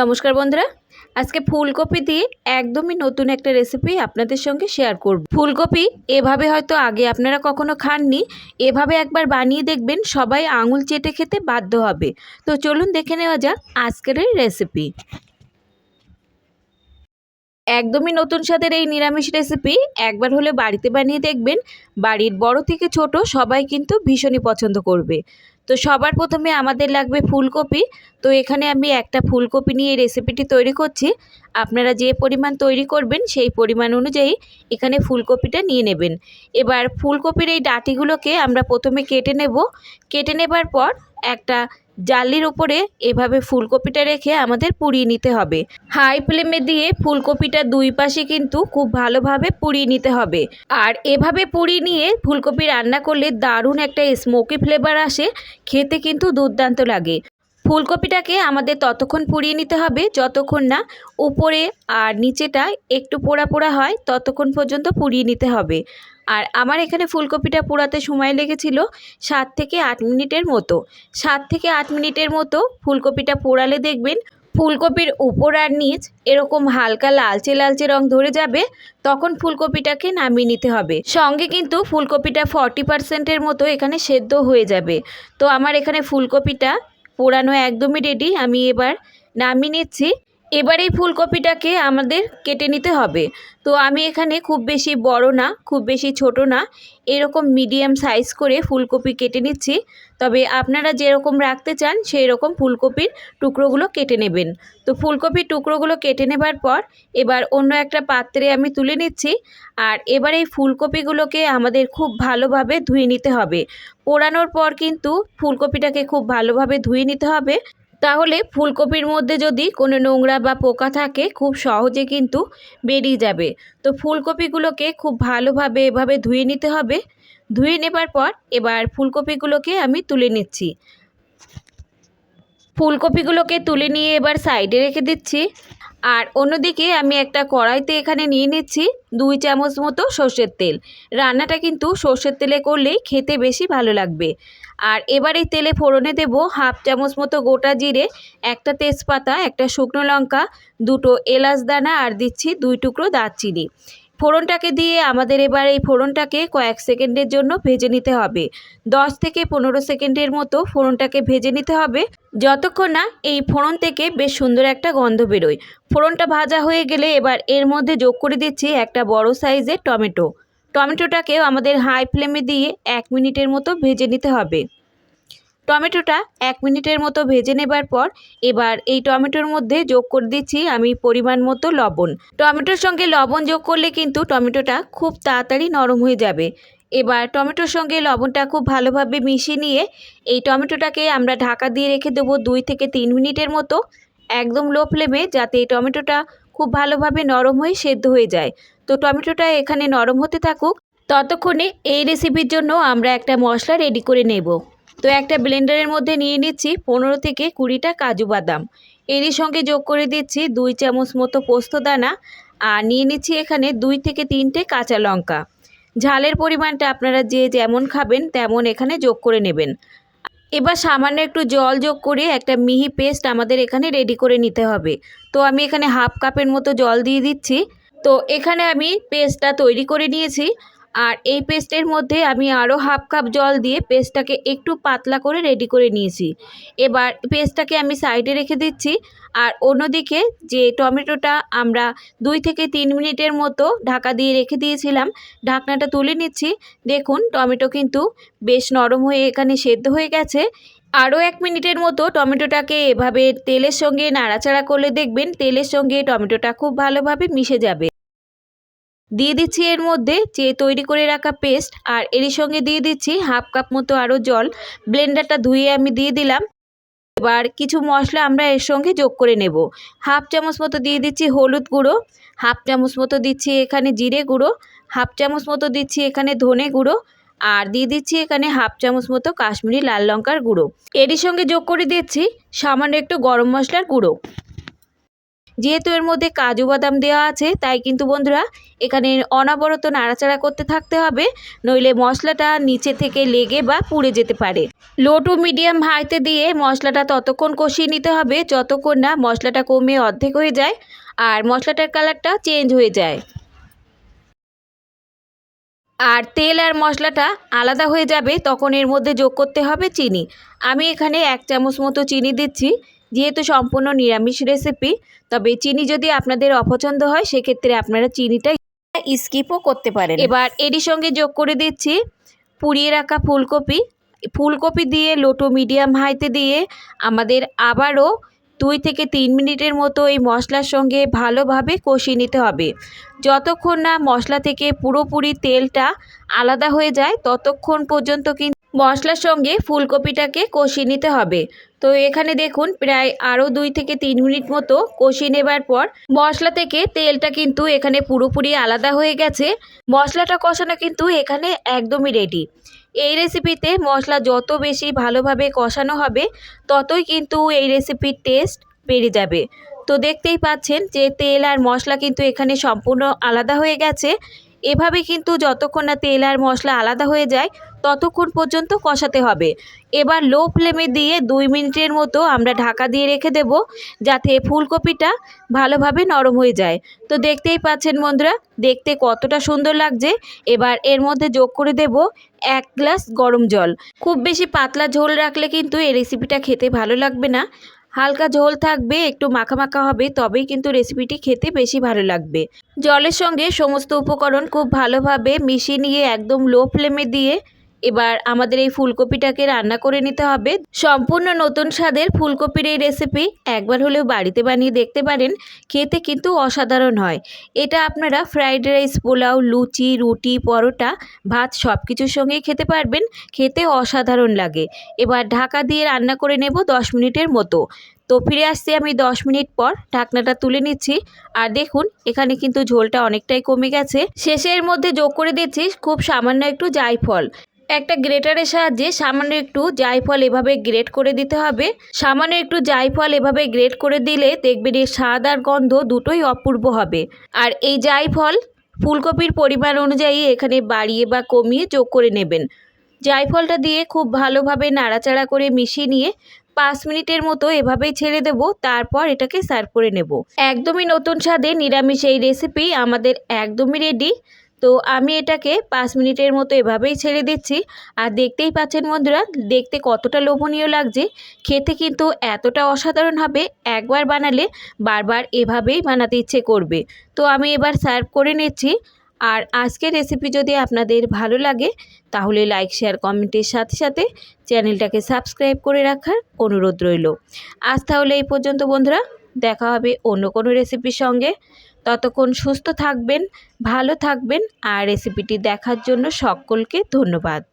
নমস্কার বন্ধুরা, আজকে ফুলকপি দিয়ে একদমই নতুন একটা রেসিপি আপনাদের সঙ্গে শেয়ার করব। ফুলকপি এভাবে হয়তো আগে আপনারা কখনো খাননি, এভাবে একবার বানিয়ে দেখবেন সবাই আঙুল চেটে খেতে বাধ্য হবে। তো চলুন দেখে নেওয়া যাক আজকের এই রেসিপি একদমই নতুন স্বাদের এই নিরামিষ রেসিপি একবার হলে বাড়িতে বানিয়ে দেখবেন, বাড়ির বড় থেকে ছোট সবাই কিন্তু ভীষণই পছন্দ করবে। তো সবার প্রথমে আমাদের লাগবে ফুলকপি। তো এখানে আমি একটা ফুলকপি নিয়ে রেসিপিটি তৈরি করছি। আপনারা যে পরিমাণ তৈরি করবেন সেই পরিমাণ অনুযায়ী এখানে ফুলকপিটা নিয়ে নেবেন। এবার ফুলকপির এই ডাটিগুলোকে আমরা প্রথমে কেটে নেব। কেটে নেবার পর একটা জালির উপরে এভাবে ফুলকপিটা রেখে আমাদের পুড়িয়ে নিতে হবে। হাই ফ্লেমে দিয়ে ফুলকপিটা দুই পাশে কিন্তু খুব ভালোভাবে পুড়িয়ে নিতে হবে। আর এভাবে পুড়িয়ে নিয়ে ফুলকপি রান্না করলে দারুণ একটা স্মোকি ফ্লেভার আসে, খেতে কিন্তু দুর্দান্ত লাগে। ফুলকপিটাকে আমাদের ততক্ষণ পুড়িয়ে নিতে হবে, যতক্ষণ না উপরে আর নিচেটা একটু পোড়া পোড়া হয়, ততক্ষণ পর্যন্ত পুড়িয়ে নিতে হবে। আর আমার এখানে ফুলকপিটা পোড়াতে সময় লেগেছিল সাত থেকে আট মিনিটের মতো। সাত থেকে আট মিনিটের মতো ফুলকপিটা পোড়ালে দেখবেন ফুলকপির উপর আর নিচ এরকম হালকা লালচে লালচে রং ধরে যাবে, তখন ফুলকপিটাকে নামিয়ে নিতে হবে। সঙ্গে কিন্তু ফুলকপিটা ফর্টি পার্সেন্টের মতো এখানে সেদ্ধ হয়ে যাবে। তো আমার এখানে ফুলকপিটা পোড়ানো একদমই রেডি আমি এবার নামিয়ে নিচ্ছি। এবার এই ফুলকপিটাকে আমাদের কেটে নিতে হবে। তো আমি এখানে খুব বেশি বড় না, খুব বেশি ছোট না, এরকম মিডিয়াম সাইজ করে ফুলকপি কেটে নিচ্ছি। তবে আপনারা যেরকম রাখতে চান সেই রকম ফুলকপির টুকরোগুলো কেটে নেবেন। তো ফুলকপির টুকরোগুলো কেটে নেবার পর এবার অন্য একটা পাত্রে আমি তুলে নিচ্ছি আর এবার এই ফুলকপিগুলোকে আমাদের খুব ভালোভাবে ধুয়ে নিতে হবে। পোড়ানোর পর কিন্তু ফুলকপিটাকে খুব ভালোভাবে ধুয়ে নিতে হবে। তাহলে ফুলকপির মধ্যে যদি কোনো নোংরা বা পোকা থাকে, খুব সহজে কিন্তু বেরিয়ে যাবে। তো ফুলকপিগুলোকে খুব ভালোভাবে এভাবে ধুয়ে নিতে হবে। ধুয়ে নেবার পর এবার ফুলকপিগুলোকে আমি তুলে নিচ্ছি। ফুলকপিগুলোকে তুলে নিয়ে এবার সাইডে রেখে দিচ্ছি। আর অন্যদিকে আমি একটা কড়াইতে এখানে নিয়ে নিচ্ছি দুই চামচ মতো সর্ষের তেল। রান্নাটা কিন্তু সর্ষের তেলে করলেই খেতে বেশি ভালো লাগবে। আর এবার এই তেলে ফোড়নে দেব হাফ চামচ মতো গোটা জিরে, একটা তেজপাতা, একটা শুকনো লঙ্কা, দুটো এলাচ দানা আর দিচ্ছি দুই টুকরো দারচিনি। ফোড়নটাকে দিয়ে আমাদের এবার এই ফোড়নটাকে কয়েক সেকেন্ডের জন্য ভেজে নিতে হবে। দশ থেকে পনেরো সেকেন্ডের মতো ফোড়নটাকে ভেজে নিতে হবে। যতক্ষণ না এই ফোড়ন থেকে বেশ সুন্দর একটা গন্ধ বেরোয়। ফোড়নটা ভাজা হয়ে গেলে এবার এর মধ্যে যোগ করে দিচ্ছি একটা বড় সাইজের টমেটো। টমেটোটাকেও আমাদের হাই ফ্লেমে দিয়ে এক মিনিটের মতো ভেজে নিতে হবে। টমেটোটা এক মিনিটের মতো ভেজে নেবার পর এবার এই টমেটোর মধ্যে যোগ করে দিচ্ছি আমি পরিমাণ মতো লবণ। টমেটোর সঙ্গে লবণ যোগ করলে কিন্তু টমেটোটা খুব তাড়াতাড়ি নরম হয়ে যাবে। এবার টমেটোর সঙ্গে লবণটা খুব ভালোভাবে মিশিয়ে নিয়ে এই টমেটোটাকে আমরা ঢাকা দিয়ে রেখে দেবো দুই থেকে তিন মিনিটের মতো একদম লো ফ্লেমে যাতে এই টমেটোটা খুব ভালোভাবে নরম হয়ে সেদ্ধ হয়ে যায়। তো টমেটোটা এখানে নরম হতে থাকুক, ততক্ষণে এই রেসিপির জন্য আমরা একটা মশলা রেডি করে নেব। তো একটা ব্লেন্ডারের মধ্যে নিয়ে নিচ্ছি পনেরো থেকে কুড়িটা কাজু বাদাম। এরই সঙ্গে যোগ করে দিচ্ছি দুই চামচ মতো পোস্ত দানা। আর নিয়ে নিচ্ছি এখানে দুই থেকে তিনটে কাঁচা লঙ্কা। ঝালের পরিমাণটা আপনারা যে যেমন খাবেন তেমন এখানে যোগ করে নেবেন। এবার সামান্য একটু জল যোগ করে একটা মিহি পেস্ট আমাদের এখানে রেডি করে নিতে হবে। তো আমি এখানে হাফ কাপের মতো জল দিয়ে দিচ্ছি। তো এখানে আমি পেস্টটা তৈরি করে নিয়েছি। আর এই পেস্টের মধ্যে আমি আরও হাফ কাপ জল দিয়ে পেস্টটাকে একটু পাতলা করে রেডি করে নিয়েছি। এবার পেস্টটাকে আমি সাইডে রেখে দিচ্ছি আর অন্যদিকে যে টমেটোটা আমরা দুই থেকে তিন মিনিটের মতো ঢাকা দিয়ে রেখে দিয়েছিলাম, ঢাকনাটা তুলে নিচ্ছি। দেখুন, টমেটো কিন্তু বেশ নরম হয়ে এখানে সেদ্ধ হয়ে গেছে। আরও এক মিনিটের মতো টমেটোটাকে এভাবে তেলের সঙ্গে নাড়াচাড়া করলে দেখবেন তেলের সঙ্গে টমেটোটা খুব ভালোভাবে মিশে যাবে। দিয়ে দিচ্ছি এর মধ্যে যে তৈরি করে রাখা পেস্ট আর এরই সঙ্গে দিয়ে দিচ্ছি হাফ কাপ মতো আরও জল। ব্লেন্ডারটা ধুয়ে আমি দিয়ে দিলাম। এবার কিছু মশলা আমরা এর সঙ্গে যোগ করে নেব। হাফ চামচ মতো দিয়ে দিচ্ছি হলুদ গুঁড়ো, হাফ চামচ মতো দিচ্ছি এখানে জিরে গুঁড়ো, হাফ চামচ মতো দিচ্ছি এখানে ধনে গুঁড়ো আর দিয়ে দিচ্ছি এখানে হাফ চামচ মতো কাশ্মীরি লাল লঙ্কার গুঁড়ো। এরই সঙ্গে যোগ করে দিচ্ছি সামান্য একটু গরম মশলার গুঁড়ো। যেহেতু এর মধ্যে কাজু বাদাম দেওয়া আছে, তাই কিন্তু বন্ধুরা এখানে অনবরত নাড়াচাড়া করতে থাকতে হবে, নইলে মশলাটা নিচে থেকে লেগে বা পুড়ে যেতে পারে। লো টু মিডিয়াম হাইতে দিয়ে মশলাটা ততক্ষণ কষিয়ে নিতে হবে, যতক্ষণ না মশলাটা কমে অর্ধেক হয়ে যায় আর মশলাটার কালারটা চেঞ্জ হয়ে যায়। আর তেল আর মশলাটা আলাদা হয়ে যাবে, তখন এর মধ্যে যোগ করতে হবে চিনি। আমি এখানে এক চামচ মতো চিনি দিচ্ছি। যেহেতু সম্পূর্ণ নিরামিষ রেসিপি তবে চিনি যদি আপনাদের অপছন্দ হয়, সেক্ষেত্রে আপনারা চিনিটা স্কিপও করতে পারেন। এবার এরই সঙ্গে যোগ করে দিচ্ছি পুড়িয়ে রাখা ফুলকপি। ফুলকপি দিয়ে লোটো মিডিয়াম হাইতে দিয়ে আমাদের আবারও দুই থেকে তিন মিনিটের মতো এই মশলার সঙ্গে ভালোভাবে কষিয়ে নিতে হবে। যতক্ষণ না মশলা থেকে পুরোপুরি তেলটা আলাদা হয়ে যায়, ততক্ষণ পর্যন্ত কিন্তু মশলার সঙ্গে ফুলকপিটাকে কষিয়ে নিতে হবে। তো এখানে দেখুন, প্রায় আরও দুই থেকে তিন মিনিট মতো কষিয়ে নেবার পর মশলা থেকে তেলটা কিন্তু এখানে পুরোপুরি আলাদা হয়ে গেছে। মশলাটা কষানো কিন্তু এখানে একদমই রেডি এই রেসিপিতে মশলা যত বেশি ভালোভাবে কষানো হবে, ততই কিন্তু এই রেসিপির টেস্ট বেড়ে যাবে। তো দেখতেই পাচ্ছেন যে তেল আর মশলা কিন্তু এখানে সম্পূর্ণ আলাদা হয়ে গেছে। এভাবে কিন্তু যতক্ষণ না তেল আর মশলা আলাদা হয়ে যায়, ততক্ষণ পর্যন্ত কষাতে হবে। এবার লো ফ্লেমে দিয়ে দুই মিনিটের মতো আমরা ঢাকা দিয়ে রেখে দেব, যাতে ফুলকপিটা ভালোভাবে নরম হয়ে যায়। তো দেখতেই পাচ্ছেন বন্ধুরা, দেখতে কতটা সুন্দর লাগছে। এবার এর মধ্যে যোগ করে দেব এক গ্লাস গরম জল। খুব বেশি পাতলা ঝোল রাখলে কিন্তু এই রেসিপিটা খেতে ভালো লাগবে না। হালকা ঝোল থাকবে, একটু মাখা মাখা হবে, তবেই কিন্তু রেসিপিটি খেতে বেশি ভালো লাগবে। জলের সঙ্গে সমস্ত উপকরণ খুব ভালোভাবে মিশিয়ে নিয়ে একদম লো ফ্লেমে দিয়ে এবার আমাদের এই ফুলকপিটাকে রান্না করে নিতে হবে। সম্পূর্ণ নতুন স্বাদের ফুলকপির এই রেসিপি একবার হলেও বাড়িতে বানিয়ে দেখতে পারেন, খেতে কিন্তু অসাধারণ হয়। এটা আপনারা ফ্রাইড রাইস পোলাও, লুচি, রুটি, পরোটা, ভাত সব কিছুর সঙ্গেই খেতে পারবেন, খেতে অসাধারণ লাগে। এবার ঢাকা দিয়ে রান্না করে নেব দশ মিনিটের মতো। তো ফিরে আসছি আমি দশ মিনিট পর, ঢাকনাটা তুলে নিচ্ছি। আর দেখুন, এখানে কিন্তু ঝোলটা অনেকটাই কমে গেছে। শেষের মধ্যে যোগ করে দিচ্ছি খুব সামান্য একটু জায়ফল। একটা গ্রেটারের সাহায্যে সামান্য একটু জায়ফল এভাবে গ্রেট করে দিতে হবে। সামান্য একটু জায়ফল এভাবে গ্রেট করে দিলে দেখবেন এর স্বাদ আর গন্ধ দুটোই অপূর্ব হবে। আর এই জায়ফল ফুলকপির পরিমাণ অনুযায়ী এখানে বাড়িয়ে বা কমিয়ে যোগ করে নেবেন। জায়ফলটা দিয়ে খুব ভালোভাবে নাড়াচাড়া করে মিশিয়ে নিয়ে পাঁচ মিনিটের মতো এভাবেই ছেড়ে দেব, তারপর এটাকে সার্ভ করে নেব। একদমই নতুন স্বাদে নিরামিষ এই রেসিপি আমাদের একদমই রেডি তো আমি এটাকে পাঁচ মিনিটের মতো এভাবেই ছেড়ে দিচ্ছি। আর দেখতেই পাচ্ছেন বন্ধুরা, দেখতে কতটা লোভনীয় লাগছে। খেতে কিন্তু এতটা অসাধারণ হবে, একবার বানালে বারবার এভাবেই বানাতে ইচ্ছে করবে। তো আমি এবার সার্ভ করে নিচ্ছি। আর আজকের রেসিপি যদি আপনাদের ভালো লাগে, তাহলে লাইক শেয়ার কমেন্টের সাথে সাথে চ্যানেলটাকে সাবস্ক্রাইব করে রাখার অনুরোধ রইল। আজ তাহলে এই পর্যন্ত বন্ধুরা, দেখা হবে অন্য কোনো রেসিপির সঙ্গে। ততক্ষণ সুস্থ থাকবেন ভালো থাকবেন আর রেসিপিটি দেখার জন্য সকলকে ধন্যবাদ।